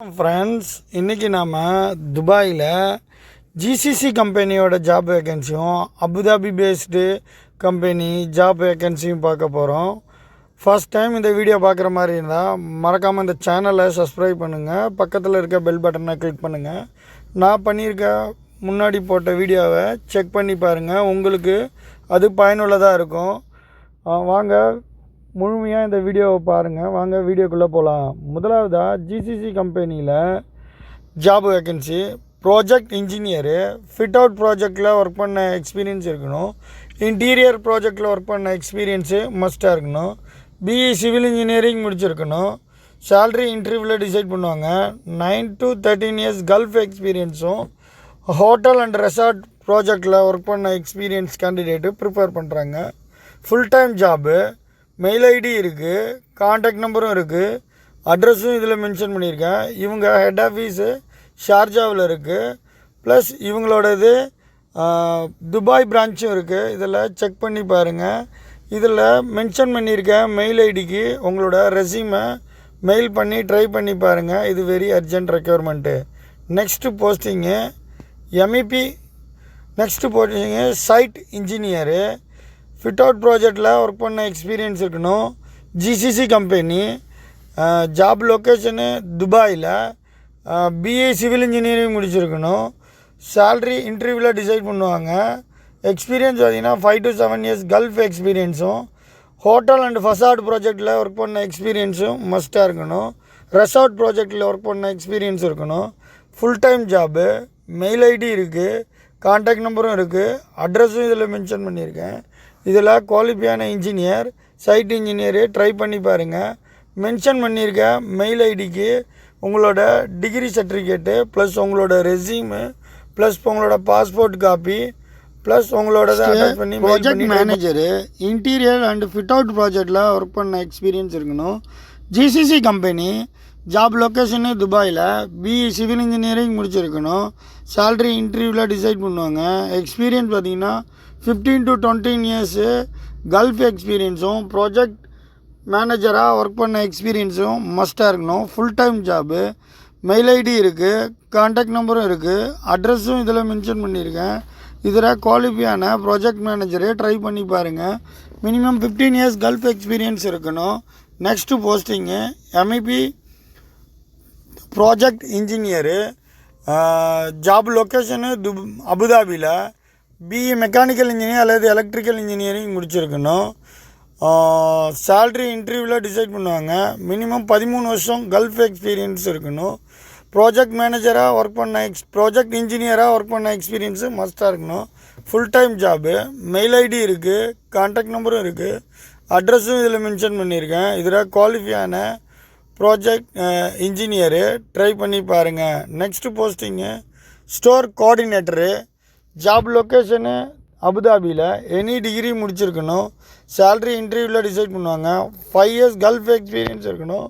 Friends இன்றைக்கி நாம் துபாயில் ஜிசிசி கம்பெனியோட job வேகன்சியும் Abu Dhabi based company job வேகன்சியும் பார்க்க போகிறோம் ஃபஸ்ட் டைம் இந்த வீடியோ பார்க்குற மாதிரி இருந்தால் மறக்காமல் இந்த சேனலை சப்ஸ்கிரைப் பண்ணுங்கள் பக்கத்தில் இருக்க பெல் பட்டனை கிளிக் பண்ணுங்கள் நான் பண்ணியிருக்க முன்னாடி போட்ட வீடியோவை செக் பண்ணி பாருங்கள் உங்களுக்கு அது பயனுள்ளதாக இருக்கும். வாங்க முழுமையாக இந்த வீடியோவை பாருங்கள் வாங்க வீடியோக்குள்ளே போகலாம் முதலாவதாக ஜிசிசி கம்பெனியில் job vacancy project engineer fit out ப்ராஜெக்டில் ஒர்க் பண்ண எக்ஸ்பீரியன்ஸ் இருக்கணும். இன்டீரியர் ப்ராஜெக்டில் ஒர்க் பண்ண எக்ஸ்பீரியன்ஸு மஸ்ட்டாக இருக்கணும். பிஇ சிவில் இன்ஜினியரிங் முடிச்சிருக்கணும். சேல்ரி இன்டர்வியூவில் டிசைட் பண்ணுவாங்க. Nine to thirteen years gulf எக்ஸ்பீரியன்ஸும் hotel and resort ப்ராஜெக்டில் ஒர்க் பண்ண எக்ஸ்பீரியன்ஸ் கேண்டிடேட்டு ப்ரிப்பேர் பண்ணுறாங்க full time job mail ID இருக்குது காண்டாக்ட் நம்பரும் இருக்குது அட்ரஸும் இதில் மென்ஷன் பண்ணியிருக்கேன். இவங்க ஹெட் ஆஃபீஸு ஷார்ஜாவில் இருக்குது ப்ளஸ் இவங்களோடது துபாய் பிரான்ச்சும் இருக்குது இதில் செக் பண்ணி பாருங்கள் இதில் மென்ஷன் பண்ணியிருக்க மெயில் ஐடிக்கு உங்களோட ரெசியூமை மெயில் பண்ணி ட்ரை பண்ணி பாருங்கள் இது very urgent requirement next posting MEP next posting site engineer fit out ப்ராஜெக்டில் ஒர்க் பண்ண எக்ஸ்பீரியன்ஸ் இருக்கணும். ஜிசிசி கம்பெனி ஜாப் லொக்கேஷனு துபாயில் பிஏ சிவில் இன்ஜினியரிங் முடிச்சிருக்கணும். சேல்ரி இன்டர்வியூவில் டிசைட் பண்ணுவாங்க. எக்ஸ்பீரியன்ஸ் பார்த்தீங்கன்னா five to seven years gulf எக்ஸ்பீரியன்ஸும் hotel and facade ப்ராஜெக்டில் work பண்ண எக்ஸ்பீரியன்ஸும் மஸ்ட்டாக இருக்கணும். ரெசார்ட் ப்ராஜெக்டில் ஒர்க் பண்ண எக்ஸ்பீரியன்ஸ் இருக்கணும். Full time job mail ID இருக்குது கான்டாக்ட் நம்பரும் இருக்குது அட்ரஸும் இதில் மென்ஷன் பண்ணியிருக்கேன். இதில் குவாலிஃபையான இன்ஜினியர் சைட் இன்ஜினியரு ட்ரை பண்ணி பாருங்கள் மென்ஷன் பண்ணியிருக்க மெயில் ஐடிக்கு உங்களோட டிகிரி சர்டிஃபிகேட்டு ப்ளஸ் உங்களோட ரெஸ்யூமு ப்ளஸ் உங்களோட பாஸ்போர்ட் காப்பி ப்ளஸ் உங்களோட பண்ணி project manager interior and fit out ப்ராஜெக்டில் ஒர்க் பண்ண எக்ஸ்பீரியன்ஸ் இருக்கணும். ஜிசிசி கம்பெனி ஜாப் லொக்கேஷனு துபாயில் பிஇ சிவில் இன்ஜினியரிங் முடிச்சிருக்கணும். சேல்ரி இன்டர்வியூவில் டிசைட் பண்ணுவாங்க. எக்ஸ்பீரியன்ஸ் பார்த்தீங்கன்னா fifteen to twenty years gulf எக்ஸ்பீரியன்ஸும் project மேனேஜராக ஒர்க் பண்ண எக்ஸ்பீரியன்ஸும் மஸ்ட்டாக இருக்கணும். Full time job mail ID இருக்குது காண்டாக்ட் நம்பரும் இருக்குது அட்ரஸும் இதில் மென்ஷன் பண்ணியிருக்கேன் இதில் குவாலிஃபியான ப்ராஜெக்ட் மேனேஜரே ட்ரை பண்ணி பாருங்கள் minimum fifteen years gulf experience இருக்கணும். Next posting MEP project engineer job location துப் அபுதாபியில் பிஇ மெக்கானிக்கல் இன்ஜினியர் அல்லது எலக்ட்ரிக்கல் இன்ஜினியரிங் முடிச்சிருக்கணும். சேல்ரி இன்டர்வியூவில் டிசைட் பண்ணுவாங்க. மினிமம் பதிமூணு வருஷம் கல்ஃப் எக்ஸ்பீரியன்ஸ் இருக்கணும். ப்ராஜெக்ட் மேனேஜராக ஒர்க் பண்ண எக்ஸ் ப்ராஜெக்ட் இன்ஜினியராக ஒர்க் பண்ண எக்ஸ்பீரியன்ஸு மஸ்ட்டாக இருக்கணும். Full time job mail ID இருக்குது கான்டாக்ட் நம்பரும் இருக்குது அட்ரஸும் இதில் மென்ஷன் பண்ணியிருக்கேன். இதில் குவாலிஃபையான ப்ராஜெக்ட் இன்ஜினியரு ட்ரை பண்ணி பாருங்கள் next posting store coordinator job location அபுதாபியில் எனி டிகிரி முடிச்சிருக்கணும். சேல்ரி இன்டர்வியூவில் டிசைட் பண்ணுவாங்க. ஃபைவ் இயர்ஸ் கல்ஃப் எக்ஸ்பீரியன்ஸ் இருக்கணும்.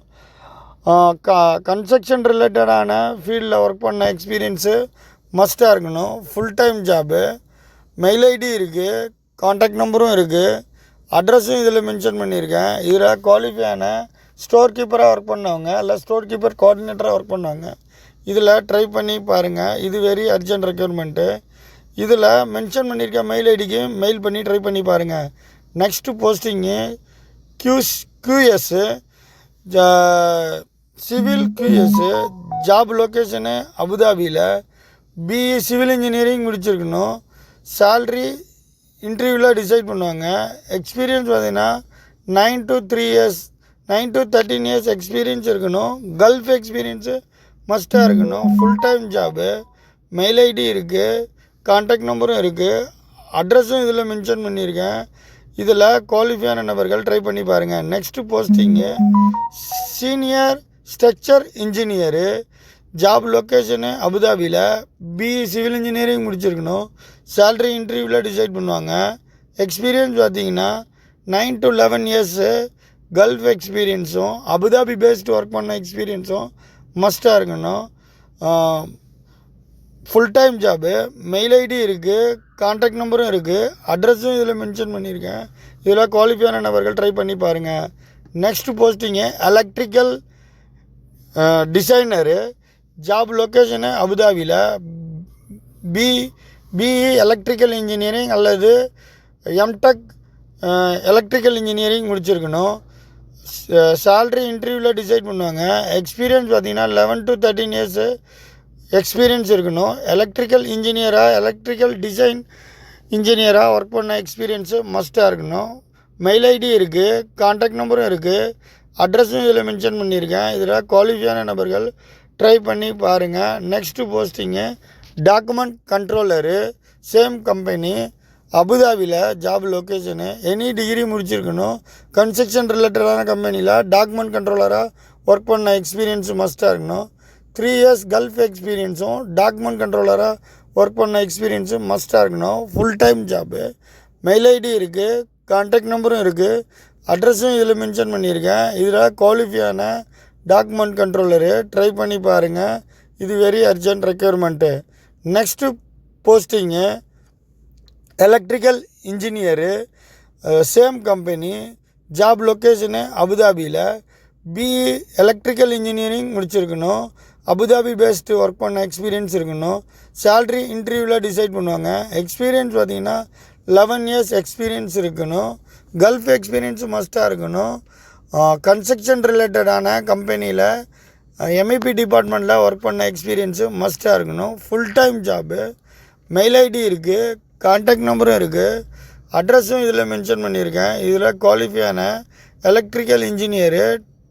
க கன்ஸ்ட்ரக்ஷன் ரிலேட்டடான ஃபீல்டில் ஒர்க் பண்ண எக்ஸ்பீரியன்ஸு மஸ்ட்டாக இருக்கணும். Full time job mail ID இருக்குது காண்டாக்ட் நம்பரும் இருக்குது அட்ரஸும் இதில் மென்ஷன் பண்ணியிருக்கேன். இதில் குவாலிஃபையான ஸ்டோர் கீப்பராக ஒர்க் பண்ணவங்க இல்லை ஸ்டோர் கீப்பர் கோஆர்டினேட்டராக ஒர்க் பண்ணவங்க இதில் ட்ரை பண்ணி பாருங்கள் இது வெரி அர்ஜென்ட் ரெக்யூர்மெண்ட்டு இதில் மென்ஷன் பண்ணியிருக்க மெயில் ஐடிக்கு மெயில் பண்ணி ட்ரை பண்ணி பாருங்கள் next posting QS QS civil QS job location அபுதாபியில் பிஇ சிவில் இன்ஜினியரிங் முடிச்சிருக்கணும். சேல்ரி இன்டர்வியூவில் டிசைட் பண்ணுவாங்க. எக்ஸ்பீரியன்ஸ் பார்த்தீங்கன்னா nine to three years nine to thirteen years experience இருக்கணும். கல்ஃப் எக்ஸ்பீரியன்ஸு மஸ்ட்டாக இருக்கணும். Full time job mail ID இருக்குது கான்டாக்ட் நம்பரும் இருக்குது அட்ரஸும் இதில் மென்ஷன் பண்ணியிருக்கேன். இதில் குவாலிஃபையான நபர்கள் ட்ரை பண்ணி பாருங்கள் next posting senior structure engineer job location அபுதாபியில் பிஇ சிவில் இன்ஜினியரிங் முடிச்சிருக்கணும். சேல்ரி இன்டர்வியூவில் டிசைட் பண்ணுவாங்க. எக்ஸ்பீரியன்ஸ் பார்த்தீங்கன்னா nine to eleven years gulf எக்ஸ்பீரியன்ஸும் Abu Dhabi based work பண்ண எக்ஸ்பீரியன்ஸும் மஸ்ட்டாக இருக்கணும். Full time job mail ID இருக்குது கான்டாக்ட் நம்பரும் இருக்குது அட்ரஸும் இதில் மென்ஷன் பண்ணியிருக்கேன் இதில் குவாலிஃபையான நபர்கள் ட்ரை பண்ணி பாருங்கள் next posting electrical designer job location அபுதாபியில் பி பிஇ எலக்ட்ரிக்கல் இன்ஜினியரிங் அல்லது எம்டெக் எலக்ட்ரிக்கல் இன்ஜினியரிங் முடிச்சிருக்கணும். சேல்ரி இன்டர்வியூவில் டிசைட் பண்ணுவாங்க. எக்ஸ்பீரியன்ஸ் பார்த்தீங்கன்னா eleven to thirteen years experience இருக்கணும். எலக்ட்ரிக்கல் இன்ஜினியராக எலக்ட்ரிக்கல் டிசைன் இன்ஜினியராக ஒர்க் பண்ண எக்ஸ்பீரியன்ஸு மஸ்ட்டாக இருக்கணும். மெயில் ஐடி இருக்குது காண்டாக்ட் நம்பரும் இருக்குது அட்ரஸும் இதில் மென்ஷன் பண்ணியிருக்கேன். இதில் குவாலிஃபையான நபர்கள் ட்ரை பண்ணி பாருங்கள் next posting document controller same company அபுதாபியில் ஜாப் லொக்கேஷனு எனி டிகிரி முடிச்சிருக்கணும். கன்ஸ்ட்ரக்ஷன் ரிலேட்டடான கம்பெனியில் டாக்குமெண்ட் கண்ட்ரோலராக ஒர்க் பண்ண எக்ஸ்பீரியன்ஸு மஸ்ட்டாக இருக்கணும். த்ரீ இயர்ஸ் கல்ஃப் எக்ஸ்பீரியன்ஸும் டாக்குமெண்ட் கண்ட்ரோலராக ஒர்க் பண்ண எக்ஸ்பீரியன்ஸும் மஸ்ட்டாக இருக்கணும். Full time job mail ID இருக்குது கான்டாக்ட் நம்பரும் இருக்குது அட்ரஸும் இதில் மென்ஷன் பண்ணியிருக்கேன். இதில் குவாலிஃபையான டாக்குமெண்ட் கண்ட்ரோலரு ட்ரை பண்ணி பாருங்கள் இது very urgent requirement next posting electrical engineer same company job location அபுதாபியில் பிஇ எலக்ட்ரிக்கல் இன்ஜினியரிங் முடிச்சிருக்கணும். அபுதாபி பேஸ்டு ஒர்க் பண்ண எக்ஸ்பீரியன்ஸ் இருக்கணும் சேல்ரி இன்டர்வியூவில் டிசைட் பண்ணுவாங்க. எக்ஸ்பீரியன்ஸ் பார்த்தீங்கன்னா லெவன் இயர்ஸ் எக்ஸ்பீரியன்ஸ் இருக்கணும் கல்ஃப் எக்ஸ்பீரியன்ஸ் மஸ்ட்டாக இருக்கணும் கன்ஸ்ட்ரக்ஷன் ரிலேட்டடான கம்பெனியில் எம்இபி டிபார்ட்மெண்ட்டில் ஒர்க் பண்ண எக்ஸ்பீரியன்ஸு மஸ்ட்டாக இருக்கணும் full time job mail ID இருக்குது கான்டாக்ட் நம்பரும் இருக்குது அட்ரஸும் இதில் மென்ஷன் பண்ணியிருக்கேன். இதில் குவாலிஃபையான எலக்ட்ரிக்கல் இன்ஜினியரு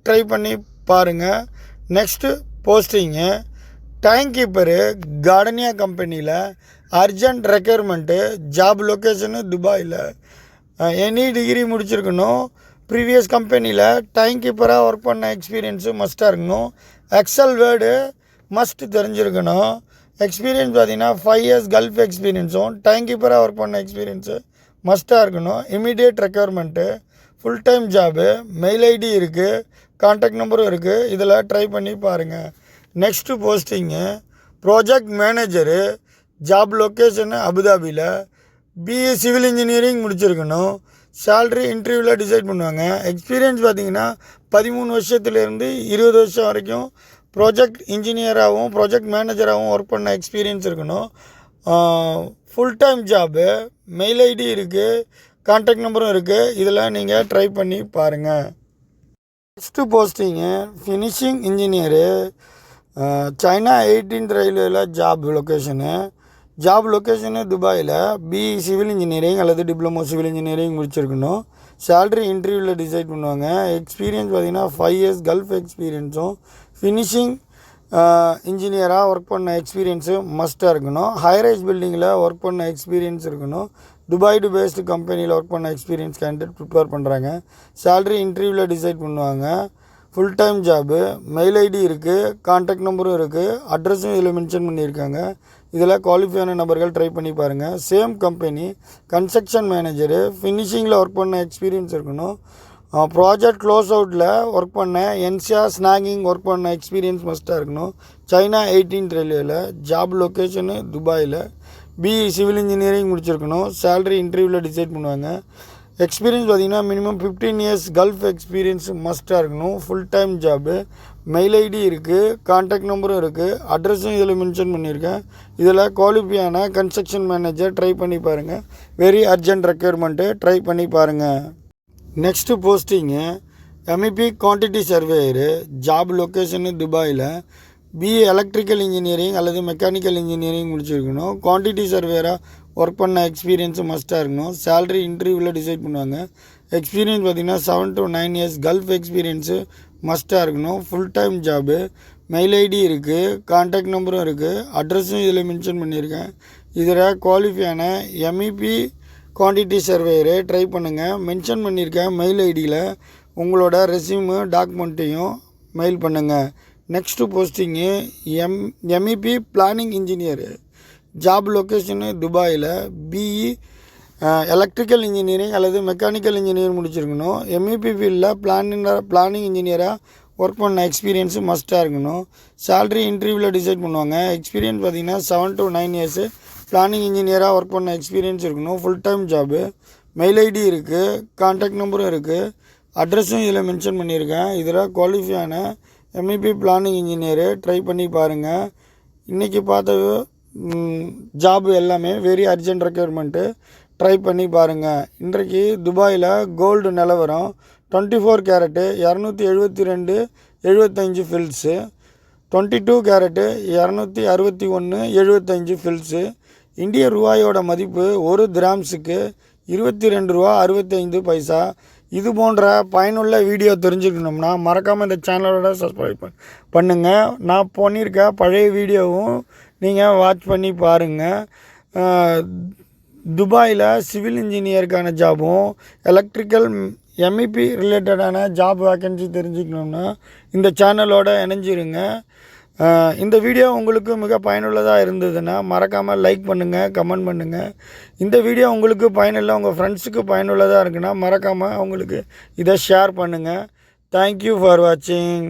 ட்ரை பண்ணி பாருங்கள் next posting. Tank keeper Gardenia கம்பெனியில் அர்ஜென்ட் ரெக்யர்மெண்ட்டு ஜாப் லொக்கேஷனு துபாயில் எனி டிகிரி முடிச்சிருக்கணும். ப்ரீவியஸ் கம்பெனியில் டைம் கீப்பராக ஒர்க் பண்ண எக்ஸ்பீரியன்ஸு மஸ்ட்டாக இருக்கணும். எக்ஸல் வேர்டு மஸ்ட் தெரிஞ்சிருக்கணும். எக்ஸ்பீரியன்ஸ் பார்த்தீங்கன்னா ஃபைவ் இயர்ஸ் கல்ஃப் எக்ஸ்பீரியன்ஸும் டைம் கீப்பராக ஒர்க் பண்ண எக்ஸ்பீரியன்ஸு மஸ்ட்டாக இருக்கணும். Immediate requirement full time job mail ID இருக்குது கான்டாக்ட் நம்பரும் இருக்குது இதில் ட்ரை பண்ணி பாருங்கள் next posting project manager job location அபுதாபியில் பிஇ சிவில் இன்ஜினியரிங் முடிச்சிருக்கணும். சேல்ரி இன்டர்வியூவில் டிசைட் பண்ணுவாங்க. எக்ஸ்பீரியன்ஸ் பார்த்தீங்கன்னா பதிமூணு வருஷத்துலேருந்து இருபது வருஷம் வரைக்கும் ப்ராஜெக்ட் இன்ஜினியராகவும் ப்ராஜெக்ட் மேனேஜராகவும் ஒர்க் பண்ண எக்ஸ்பீரியன்ஸ் இருக்கணும். Full time job mail ID இருக்குது கான்டாக்ட் நம்பரும் இருக்குது இதில் நீங்கள் ட்ரை பண்ணி பாருங்கள் next posting finishing engineer China eighteenth ரயில்வேல ஜாப் லொக்கேஷனு ஜாப் லொக்கேஷனு துபாயில் பி சிவில் இன்ஜினியரிங் அல்லது டிப்ளமோ சிவில் இன்ஜினியரிங் முடிச்சிருக்கணும். சேல்ரி இன்டர்வியூவில் டிசைட் பண்ணுவாங்க. எக்ஸ்பீரியன்ஸ் பார்த்தீங்கன்னா ஃபைவ் இயர்ஸ் கல்ஃப் எக்ஸ்பீரியன்ஸும் ஃபினிஷிங் இன்ஜினியராக ஒர்க் பண்ண எக்ஸ்பீரியன்ஸு மஸ்ட்டாக இருக்கணும். ஹைரேஜ் பில்டிங்கில் ஒர்க் பண்ண எக்ஸ்பீரியன்ஸ் இருக்கணும். துபாய் டு பேஸ்டு கம்பெனியில் ஒர்க் பண்ண எக்ஸ்பீரியன்ஸ் கேண்டிடேட் ப்ரிப்பேர் பண்ணுறாங்க சேல்ரி இன்டர்வியூவில் டிசைட் பண்ணுவாங்க. Full time job mail ID இருக்குது கான்டாக்ட் நம்பரும் இருக்குது அட்ரஸும் இதில் மென்ஷன் பண்ணியிருக்காங்க. இதில் குவாலிஃபையான நபர்கள் ட்ரை பண்ணி பாருங்கள் சேம் கம்பெனி கன்ஸ்ட்ரக்ஷன் மேனேஜரு ஃபினிஷிங்கில் ஒர்க் பண்ண எக்ஸ்பீரியன்ஸ் இருக்கணும். ப்ராஜெக்ட் க்ளோஸ் அவுட்டில் ஒர்க் பண்ணேன் என்சிஆர் ஸ்நாகிங் ஒர்க் பண்ண எக்ஸ்பீரியன்ஸ் மஸ்ட்டாக இருக்கணும். சைனா எயிட்டீன் ரயில்வேல ஜாப் லொக்கேஷனு துபாயில் பிஇ சிவில் இன்ஜினியரிங் முடிச்சிருக்கணும். சேல்ரி இன்டர்வியூவில் டிசைட் பண்ணுவாங்க. எக்ஸ்பீரியன்ஸ் பார்த்தீங்கன்னா minimum fifteen years gulf experience மஸ்ட்டாக இருக்கணும். Full time job mail ID இருக்குது கான்டாக்ட் நம்பரும் இருக்குது அட்ரஸும் இதில் மென்ஷன் பண்ணியிருக்கேன். இதில் குவாலிஃபியான கன்ஸ்ட்ரக்ஷன் மேனேஜர் ட்ரை பண்ணி பாருங்கள் வெரி அர்ஜென்ட் ரெக்யர்மெண்ட்டு ட்ரை பண்ணி பாருங்கள் next posting MEP quantity surveyor job location துபாயில் பிஏ எலக்ட்ரிக்கல் இன்ஜினியரிங் அல்லது மெக்கானிக்கல் இன்ஜினியரிங் முடிச்சிருக்கணும். குவான்டிட்டி சர்வேராக ஒர்க் பண்ண எக்ஸ்பீரியன்ஸு மஸ்ட்டாக இருக்கணும். சேல்ரி இன்டர்வியூவில் டிசைட் பண்ணுவாங்க. எக்ஸ்பீரியன்ஸ் பார்த்திங்கன்னா seven to nine years Gulf experience மஸ்ட்டாக இருக்கணும். Full time job mail ID இருக்குது கான்டாக்ட் நம்பரும் இருக்குது அட்ரஸும் இதில் மென்ஷன் பண்ணியிருக்கேன். இதில் குவாலிஃபையான எம்இபி குவான்டிட்டி சர்வேயரு ட்ரை பண்ணுங்கள் மென்ஷன் பண்ணியிருக்கேன் மெயில் ஐடியில் உங்களோட ரெஸ்யூமு டாக்குமெண்ட்டையும் மெயில் பண்ணுங்கள் next posting M MEP planning engineer job location துபாயில் பிஇ எலக்ட்ரிக்கல் இன்ஜினியரிங் அல்லது மெக்கானிக்கல் இன்ஜினியரிங் முடிச்சிருக்கணும். எம்இபி ஃபீல்டில் பிளானிங் பிளானிங் இன்ஜினியராக ஒர்க் பண்ண எக்ஸ்பீரியன்ஸு மஸ்ட்டாக இருக்கணும். சேல்ரி இன்டர்வியூவில் டிசைட் பண்ணுவாங்க. எக்ஸ்பீரியன்ஸ் பார்த்தீங்கன்னா seven to nine years planning இன்ஜினியராக ஒர்க் பண்ண எக்ஸ்பீரியன்ஸ் இருக்கணும் full time job mail ID இருக்குது கான்டாக்ட் நம்பரும் இருக்குது அட்ரஸும் இதில் மென்ஷன் பண்ணியிருக்கேன் இதில் குவாலிஃபையான எம்இபி பிளானிங் இன்ஜினியரு ட்ரை பண்ணி பாருங்கள் இன்றைக்கி பார்த்த ஜாப் எல்லாமே வெரி அர்ஜென்ட் ரெக்யர்மெண்ட்டு ட்ரை பண்ணி பாருங்கள் இன்றைக்கு துபாயில் கோல்டு நிலவரம் டுவெண்ட்டி ஃபோர் கேரட்டு இரநூத்தி எழுபத்தி ரெண்டு எழுபத்தஞ்சு ஃபில்ஸு டுவெண்ட்டி டூ கேரட்டு இரநூத்தி அறுபத்தி ஒன்று எழுபத்தஞ்சு ஃபில்ஸு இந்திய ரூபாயோட மதிப்பு ஒரு கிராம்ஸுக்கு இருபத்தி ரெண்டு ரூபா அறுபத்தைந்து பைசா. இது போன்ற பயனுள்ள வீடியோ தெரிஞ்சுக்கணும்னா மறக்காமல் இந்த சேனலோட சப்ஸ்கிரைப் பண் பண்ணுங்கள் நான் பண்ணியிருக்க பழைய வீடியோவும் நீங்கள் வாட்ச் பண்ணி பாருங்கள் துபாயில் சிவில் இன்ஜினியருக்கான ஜாபும் எலக்ட்ரிக்கல் எம்இபி ரிலேட்டடான ஜாப் வேக்கன்சி தெரிஞ்சுக்கணும்னா இந்த சேனலோட இணைஞ்சிருங்க. இந்த வீடியோ உங்களுக்கு மிக பயனுள்ளதாக இருந்ததுன்னா மறக்காமல் லைக் பண்ணுங்கள் கமெண்ட் பண்ணுங்கள் இந்த வீடியோ உங்களுக்கு பயனில்லை உங்கள் ஃப்ரெண்ட்ஸுக்கு பயனுள்ளதாக இருக்குன்னா மறக்காமல் அவங்களுக்கு இதை ஷேர் பண்ணுங்கள் தேங்க்யூ ஃபார் வாட்சிங்